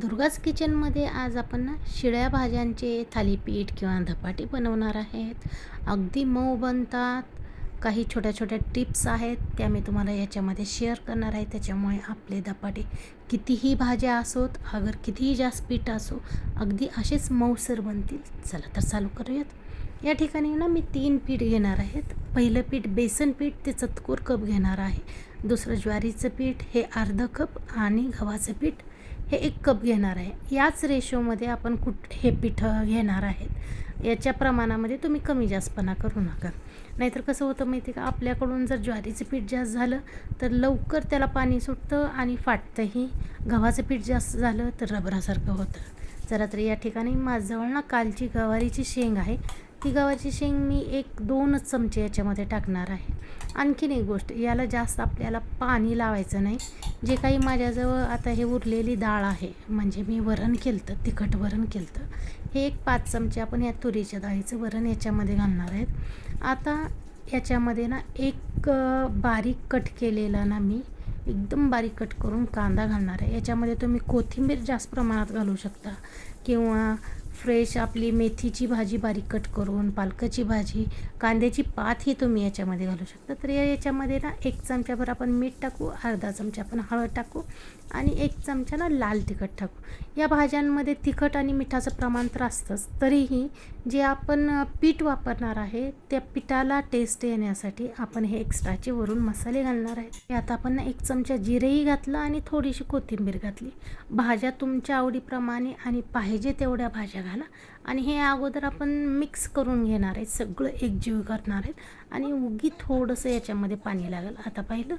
दुर्गाच किचनमध्ये आज आपण ना शिळ्या भाज्यांचे थालीपीठ किंवा धपाटे बनवणार आहेत. अगदी मऊ बनतात. काही छोट्या छोट्या टिप्स आहेत त्या मी तुम्हाला याच्यामध्ये शेअर करणार आहे. त्याच्यामुळे आपले धपाटे कितीही भाज्या असोत अगर कितीही जास्त पीठ असो अगदी असेच मऊसर बनतील. चला तर चालू करूयात. या ठिकाणी ना मी तीन पीठ घेणार आहेत. पहिलं पीठ बेसन पीठ ते चतकोर कप घेणार आहे. दुसरं ज्वारीचं पीठ हे अर्ध कप आणि गव्हाचं पीठ. हे एक कप घेणार आहे. याच रेशोमध्ये आपण कुठ हे पिठं घेणार आहेत. याच्या प्रमाणामध्ये तुम्ही कमी जास्तपणा करू नका. नाहीतर कसं होतं माहिती का? आपल्याकडून जर ज्वारीचं पीठ जास्त झालं तर लवकर त्याला पाणी सुटतं आणि फाटतंही. गव्हाचं पीठ जास्त झालं तर रबरासारखं होतं. जरा तर या ठिकाणी माझ्याजवळ ना कालची गवारीची शेंग आहे. ती गव्हाची शेंग मी एक दोनच चमचे याच्यामध्ये टाकणार आहे. आणखीन एक गोष्ट याला जास्त आपल्याला पाणी लावायचं नाही. जे काही माझ्याजवळ आता हे उरलेली डाळ आहे म्हणजे मी वरण केलं तिखट वरण केलं हे एक पाच चमचे आपण या तुरीच्या डाळीचं वरण याच्यामध्ये घालणार आहेत. आता याच्यामध्ये ना एक बारीक कट केलेला ना मी एकदम बारीक कट करून कांदा घालणार आहे. याच्यामध्ये तुम्ही कोथिंबीर जास्त प्रमाणात घालू शकता. किंवा फ्रेश आपली मेथीची भाजी बारीक कट करून पालकाची भाजी कांद्याची पात ही तुम्ही याच्यामध्ये घालू शकता. तर या याच्यामध्ये ना एक चमच्याभर आपण मीठ टाकू अर्धा चमचा आपण हळद टाकू आणि एक चमचा ना लाल तिखट टाकू. या भाज्यांमध्ये तिखट आणि मिठाचं प्रमाण तर असतंच. तरीही जे आपण पीठ वापरणार आहे त्या पिठाला टेस्ट येण्यासाठी आपण हे एक्स्ट्राचे वरून मसाले घालणार आहे. आता आपण ना एक चमचा जिरेही घातलं आणि थोडीशी कोथिंबीर घातली. भाज्या तुमच्या आवडीप्रमाणे आणि पाहिजे तेवढ्या भाज्या घाला. आणि हे अगोदर आपण मिक्स करून घेणार आहे. सगळं एकजीव करणार आहेत आणि उगी थोडंसं याच्यामध्ये पाणी लागेल. आता पाहिलं?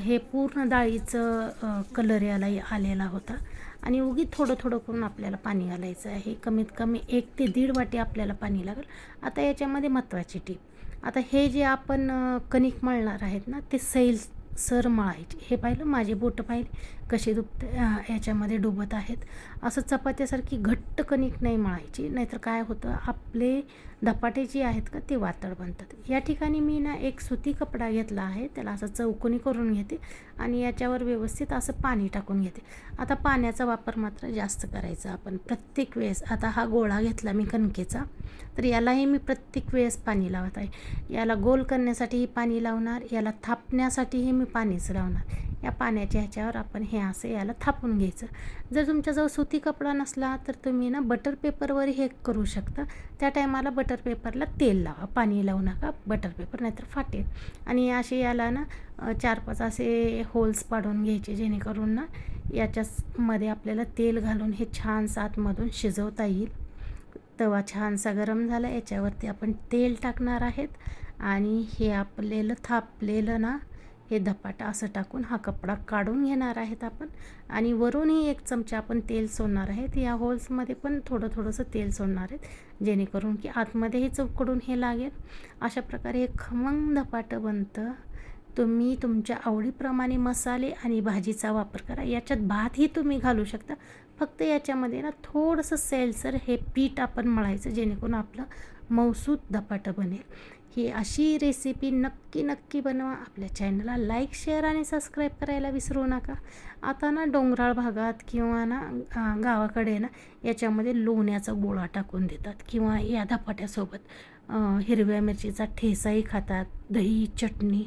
हे पूर्ण डाळीचं कलर याला आलेला होता. आणि उगी थोडं थोडं करून आपल्याला पाणी घालायचं आहे. कमीत कमी एक ते दीड वाटी आपल्याला पाणी लागेल. आता याच्यामध्ये महत्त्वाची टीप आता हे जे आपण कणिक मळणार आहेत ना ते सैल सर मळायचे हे पाहिलं? माझे बोटं पाहिले? कसे दुबते याच्यामध्ये डुबत आहेत. असं चपात्यासारखी घट्ट कणिक नाही मळायची. नाहीतर काय होतं? आपले धपाटे जी आहेत का ते वातळ बनतात. या ठिकाणी मी ना एक सुती कपडा घेतला आहे त्याला असं चौकोनी करून घेते आणि याच्यावर व्यवस्थित असं पाणी टाकून घेते. आता पाण्याचा वापर मात्र जास्त करायचा. आपण प्रत्येक वेळेस आता हा गोळा घेतला मी कणकेचा तर यालाही मी प्रत्येक वेळेस पाणी लावत आहे. याला गोल करण्यासाठीही पाणी लावणार याला थापण्यासाठीही मी पाणीच लावणार. या पाण्याच्या ह्याच्यावर आपण हे असं याला थापून घ्यायचं. जर तुमच्याजवळ सुती कपडा नसला तर तुम्ही ना बटर पेपरवर हे करू शकता. त्या टायमाला बटर पेपरला तेल लावा. पाणी लावू नका बटर पेपर नाहीतर फाटेल आणि असे याला ना चार पाच असे होल्स पाडून घ्यायचे जेणेकरून ना याच्यामध्ये आपल्याला तेल घालून हे छान सातमधून शिजवता येईल. तवा छानसा गरम झाला. याच्यावरती आपण तेल टाकणार आहेत. आणि हे आपलेलं थापलेलं ना हे धपाटा असं टाकून हा कपडा काढून घेणार आहेत आपण. आणि वरूनही एक चमचा आपण तेल सोडणार आहेत. या होल्समध्ये पण थोडं थोडंसं तेल सोडणार आहेत जेणेकरून की आतमध्येही चौकडून हे लागेल. अशा प्रकारे हे खमंग धपाटं बनतं. तुम्ही तुमच्या आवडीप्रमाणे मसाले आणि भाजीचा वापर करा. याच्यात भातही तुम्ही घालू शकता. फक्त याच्यामध्ये ना थोडंसं सेलसर हे पीठ आपण मळायचं जेणेकरून आपलं मौसूद धपाटं बनेल. ही अशी रेसिपी नक्की नक्की बनवा. आपल्या चॅनलला लाईक शेअर आणि सबस्क्राईब करायला विसरू नका. आता ना डोंगराळ भागात किंवा ना गावाकडे ना याच्यामध्ये लोण्याचा गोळा टाकून देतात किंवा या धपाट्यासोबत हिरव्या मिरचीचा ठेसाही खातात दही चटणी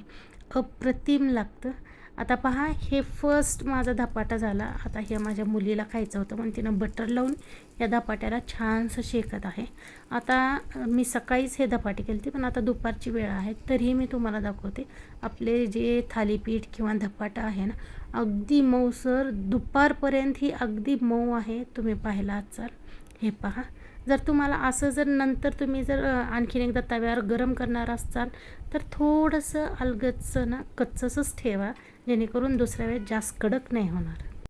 अप्रतिम लागतं. आता पहा हे फर्स्ट माझा धपाटा झाला. आता हे माझ्या मुलीला खायचं होतं म्हणून तिनं बटर लावून या धपाट्याला छानसं शेकत आहे. आता मी सकाळीच हे धपाटे केले पण आता दुपारची वेळ आहे तरीही मी तुम्हाला दाखवते. आपले जे थालीपीठ किंवा धपाटा आहे ना अगदी मऊसर दुपारपर्यंत ही अगदी मऊ आहे. तुम्ही पाहिला असाल हे पहा. जर तुम्हाला असं जर नंतर तुम्ही जर आणखीन एकदा तव्यावर गरम करणार असाल तर थोडंसं अलगदचं ना कच्चंसंच ठेवा. जेणेकरून दुसऱ्या वेळेस जास्त कडक नाही होणार.